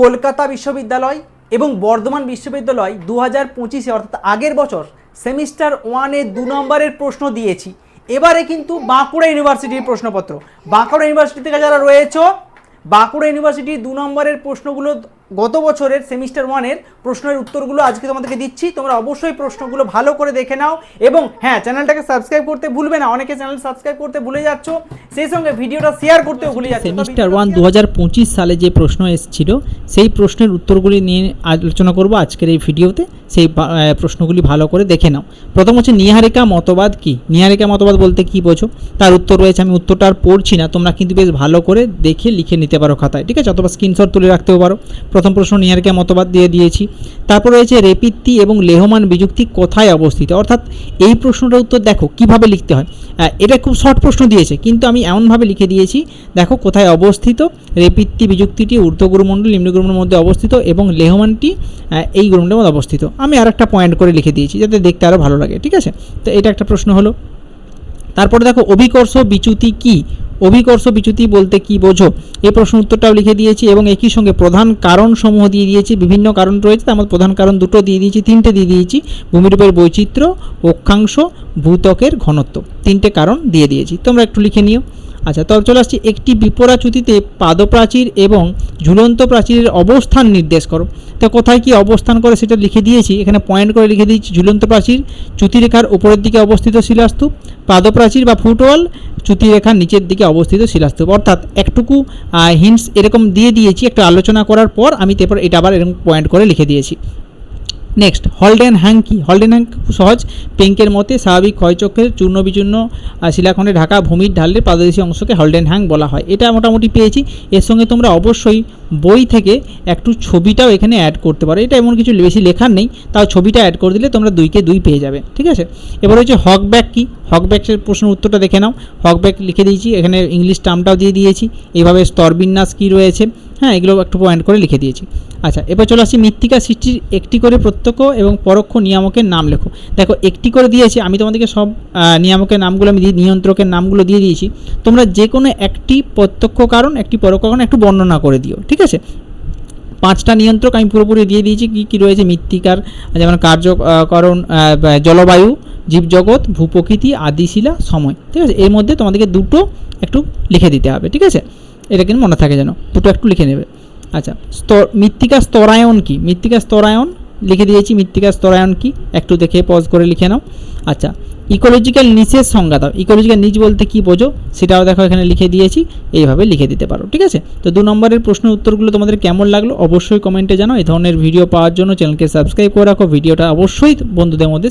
কলকাতা বিশ্ববিদ্যালয় এবং বর্ধমান বিশ্ববিদ্যালয় দু হাজার পঁচিশে, অর্থাৎ আগের বছর সেমিস্টার ওয়ানে দু নম্বরের প্রশ্ন দিয়েছি। এবারে কিন্তু বাঁকুড়া ইউনিভার্সিটির প্রশ্নপত্র। বাঁকুড়া ইউনিভার্সিটি থেকে যারা রয়েছে, বাঁকুড়া ইউনিভার্সিটি দু নম্বরের প্রশ্নগুলো গত বছরের সেমিস্টার ওয়ানের প্রশ্নের উত্তরগুলো আজকে তোমাদেরকে দিচ্ছি। তোমরা অবশ্যই প্রশ্নগুলো ভালো করে দেখে নাও এবং হ্যাঁ চ্যানেলটাকে সাবস্ক্রাইব করতে ভুলবে না। অনেকে চ্যানেল সাবস্ক্রাইব করতে ভুলে যাচ্ছ সেই সঙ্গে ভিডিওটা শেয়ার করতেও ভুলে যাচ্ছ। সেমিস্টার ওয়ান দু সালে যে প্রশ্ন এসেছিল সেই প্রশ্নের উত্তরগুলি নিয়ে আলোচনা করব আজকের এই ভিডিওতে। সেই প্রশ্নগুলি ভালো করে দেখে নাও। প্রথম হচ্ছে নিহারিকা মতবাদ কি? নিহারিকা মতবাদ বলতে কি বোঝো? তার উত্তর রয়েছে আমি উত্তরটা আর পড়ছি না তোমরা কিন্তু বেশ ভালো করে দেখে লিখে নিতে পারো খাতায় ঠিক আছে? অথবা স্ক্রিনশট তুলে রাখতেও পারো। প্রথম প্রশ্ন নিহারিকা মতবাদ দিয়ে দিয়েছি। তারপর রয়েছে রেপিত্তি এবং লেহমান বিযুক্তি কোথায় অবস্থিত? অর্থাৎ এই প্রশ্নটার উত্তর দেখো, কীভাবে লিখতে হয়। এটা খুব শর্ট প্রশ্ন দিয়েছে, কিন্তু আমি এমনভাবে লিখে দিয়েছি, দেখো কোথায় অবস্থিত। রেপিত্তি বিযুক্তিটি ঊর্ধ্বগুরুমণ্ডল, নিম্নগুরুমণ্ডলের মধ্যে অবস্থিত এবং লেহমানটি এই গুরুমণ্ডলের মধ্যে অবস্থিত। আমি আর একটা পয়েন্ট করে লিখে দিয়েছি, যাতে দেখতে আরও ভালো লাগে, ঠিক আছে? তো এটা একটা প্রশ্ন হলো। তারপরে দেখো, অভিকর্ষ বিচ্যুতি কি? অভিকর্ষ বিচ্যুতি বলতে কি বোঝো? এই প্রশ্ন উত্তরটাও লিখে দিয়েছি এবং একই সঙ্গে প্রধান কারণ সমূহ দিয়ে দিয়েছি, বিভিন্ন কারণ রয়েছে, তার মধ্যে প্রধান কারণ দুটো দিয়ে দিয়েছি, তিনটে দিয়ে দিয়েছি, ভূমিরূপের বৈচিত্র্য, অক্ষাংশ ভূতকের ঘনত্ব, তিনটে কারণ দিয়ে দিয়েছি। তোমরা একটু লিখে নিও। আচ্ছা তবে চলে আসছি একটি বিপরাচ্যুতিতে পাদপ্রাচীর এবং ঝুলন্ত প্রাচীরের অবস্থান নির্দেশ করো। তো কোথায় কি অবস্থান করে সেটা লিখে দিয়েছি। এখানে পয়েন্ট করে লিখে দিয়েছি, ঝুলন্ত প্রাচীর, চ্যুতিরেখার উপরের দিকে অবস্থিত শিলাস্তূপ, পাদপ্রাচীর বা ফুটওয়াল, চ্যুতিরেখার নিচের দিকে অবস্থিত শিলাস্তূপ। অর্থাৎ একটুকু হিন্টস এরকম দিয়ে দিয়েছি, একটা আলোচনা করার পর আমি তারপর এটা আবার এরকম পয়েন্ট করে লিখে দিয়েছি। নেক্সট হলডেন হ্যাং কি হলডেন হ্যাং খুব সহজ। পেঙ্কের মতে স্বাভাবিক ক্ষয়চক্রের চূর্ণ বিচূর্ণ শিলাখণ্ডে ঢাকা ভূমির ঢালের পাদদেশী অংশকে হলডেন হ্যাং বলা হয়। এটা মোটামুটি পেয়েছি। এর সঙ্গে তোমরা অবশ্যই বই থেকে একটু ছবিটাও এখানে অ্যাড করতে পারো। এটা এমন কিছু বেশি লেখার নেই। তাও ছবিটা অ্যাড করে দিলে তোমরা দুইকে দুই পেয়ে যাবে। ঠিক আছে? এবার হচ্ছে হক ব্যাক কি? হক ব্যাকের প্রশ্নের উত্তরটা দেখে নাও। হক ব্যাক লিখে দিয়েছি। এখানে ইংলিশ টার্মটাও দিয়ে দিয়েছি। এইভাবে স্তরবিন্যাস কী রয়েছে? হ্যাঁ এগুলো একটু পয়েন্ট করে লিখে দিয়েছি। আচ্ছা এবার চলে আসছি মৃত্তিকা সৃষ্টির একটি করে প্রত্যক্ষ এবং পরোক্ষ নিয়ামকের নাম লেখো। দেখো, একটি করে দিয়েছি, আমি তোমাদেরকে সব নিয়ামকের নামগুলো, আমি দিয়ে নিয়ন্ত্রকের নামগুলো দিয়ে দিয়েছি। তোমরা যে কোনো একটি প্রত্যক্ষ কারণ, একটি পরোক্ষ কারণ, একটু বর্ণনা করে দিও, ঠিক আছে? পাঁচটা নিয়ন্ত্রক আমি পুরোপুরি দিয়ে দিয়েছি, কী কী রয়েছে? মৃত্তিকার, যেমন কার্যকরণ জলবায়ু, জীবজগৎ, ভূপ্রকৃতি, আদিশিলা, সময়, ঠিক আছে? এর মধ্যে তোমাদেরকে দুটো একটু লিখে দিতে হবে, ঠিক আছে? এটা কিন্তু মনে থাকে যেন, দুটো একটু লিখে নেবে। আচ্ছা স্তর, মৃত্তিকা স্তরায়ন কি? মৃত্তিকা স্তরায়ন, লিখে দিয়েছি মৃত্তিকা স্তরায়ন কি? একটু দেখে পজ করে লিখে নাও। আচ্ছা ইকোলজিক্যাল নিচের সংজ্ঞা দাও। ইকোলজিক্যাল নিচ বলতে কি বোঝো? সেটাও দেখো এখানে লিখে দিয়েছি, এইভাবে লিখে দিতে পারো, ঠিক আছে? তো দু নম্বরের প্রশ্নের উত্তরগুলো তোমাদের কেমন লাগল অবশ্যই কমেন্টে জানাও। এই ধরনের ভিডিও পাওয়ার জন্য চ্যানেলকে সাবস্ক্রাইব করে রাখো। ভিডিওটা অবশ্যই বন্ধুদের মধ্যে